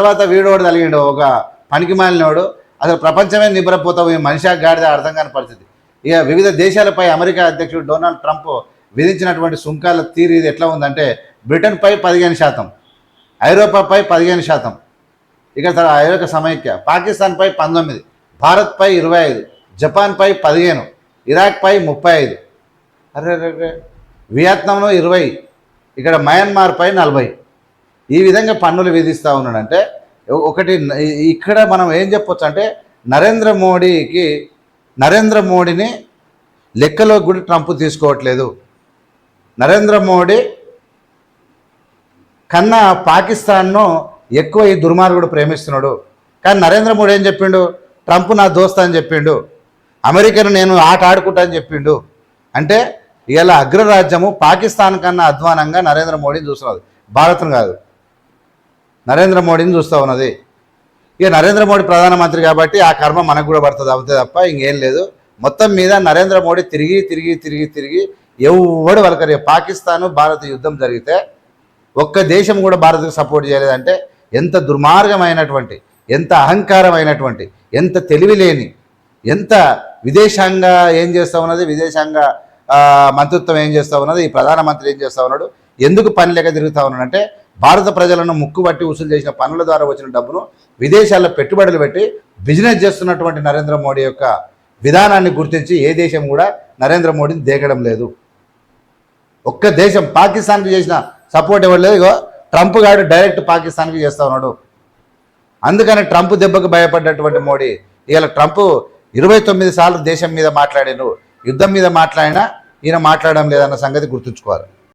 తర్వాత వీడోడు తలిగిండు ఒక పనికి మాలినోడు. అసలు ప్రపంచమే నిద్రపోతావు ఈ మనిషి గాడిద అర్థం కాని పరిస్థితి. ఇక వివిధ దేశాలపై అమెరికా అధ్యక్షుడు డొనాల్డ్ ట్రంప్ విధించినటువంటి సుంకాల తీరు ఇది ఎట్లా ఉందంటే బ్రిటన్పై పదిహేను శాతం ఐరోపాపై పదిహేను శాతం. ఇక తర్వాత ఐరోపా సమైక్య పాకిస్తాన్పై పంతొమ్మిది భారత్పై ఇరవై ఐదు జపాన్పై పదిహేను ఇరాక్పై ముప్పై ఐదు. అరే అరే, అరే వియత్నాంలో ఇరవై ఇక్కడ మయన్మార్పై నలభై. ఈ విధంగా పన్నులు విధిస్తూ ఉన్నాడంటే ఒకటి ఇక్కడ మనం ఏం చెప్పొచ్చు అంటే నరేంద్ర మోడీకి నరేంద్ర మోడీని లెక్కలో కూడా ట్రంప్ తీసుకోవట్లేదు. నరేంద్ర మోడీ కన్నా పాకిస్తాన్ను ఎక్కువ ఈ దుర్మార్గుడు ప్రేమిస్తున్నాడు. కానీ నరేంద్ర మోడీ ఏం చెప్పిండు? ట్రంప్ నా దోస్త అని చెప్పిండు. అమెరికాను నేను ఆట ఆడుకుంటా అని చెప్పిండు. అంటే ఇలా అగ్రరాజ్యము పాకిస్తాన్ కన్నా అధ్వానంగా నరేంద్ర మోడీని చూస్తున్నది భారత్ను కాదు. నరేంద్ర మోడీని చూస్తూ ఉన్నది. ఇక నరేంద్ర మోడీ ప్రధానమంత్రి కాబట్టి ఆ కర్మ మనకు కూడా పడుతుంది అవుతుంది తప్ప ఇంకేం లేదు. మొత్తం మీద నరేంద్ర మోడీ తిరిగి తిరిగి తిరిగి తిరిగి ఎవడు వలకరి. పాకిస్తాను భారత్ యుద్ధం జరిగితే ఒక్క దేశం కూడా భారత్కు సపోర్ట్ చేయలేదంటే ఎంత దుర్మార్గమైనటువంటి ఎంత అహంకారమైనటువంటి ఎంత తెలివి లేని ఎంత విదేశాంగ ఏం చేస్తూ ఉన్నది? విదేశాంగ మంత్రిత్వం ఏం చేస్తూ ఉన్నది? ఈ ప్రధానమంత్రి ఏం చేస్తూ ఉన్నాడు? ఎందుకు పని లేక తిరుగుతూ ఉన్నాడంటే భారత ప్రజలను ముక్కుబట్టి వసూలు చేసిన పనుల ద్వారా వచ్చిన డబ్బును విదేశాల్లో పెట్టుబడులు పెట్టి బిజినెస్ చేస్తున్నటువంటి నరేంద్ర మోడీ యొక్క విధానాన్ని గుర్తించి ఏ దేశం కూడా నరేంద్ర మోడీని దేగడం లేదు. ఒక్క దేశం పాకిస్తాన్కి చేసిన సపోర్ట్ ఇవ్వలేదు లేదు ఇగో ట్రంప్ గారు డైరెక్ట్ పాకిస్తాన్కి చేస్తా ఉన్నాడు. అందుకని ట్రంప్ దెబ్బకు భయపడ్డటువంటి మోడీ ఇవాళ ట్రంప్ ఇరవై తొమ్మిది సార్లు దేశం మీద మాట్లాడాను యుద్ధం మీద మాట్లాడినా ఈయన మాట్లాడడం లేదన్న సంగతి గుర్తుంచుకోవాలి.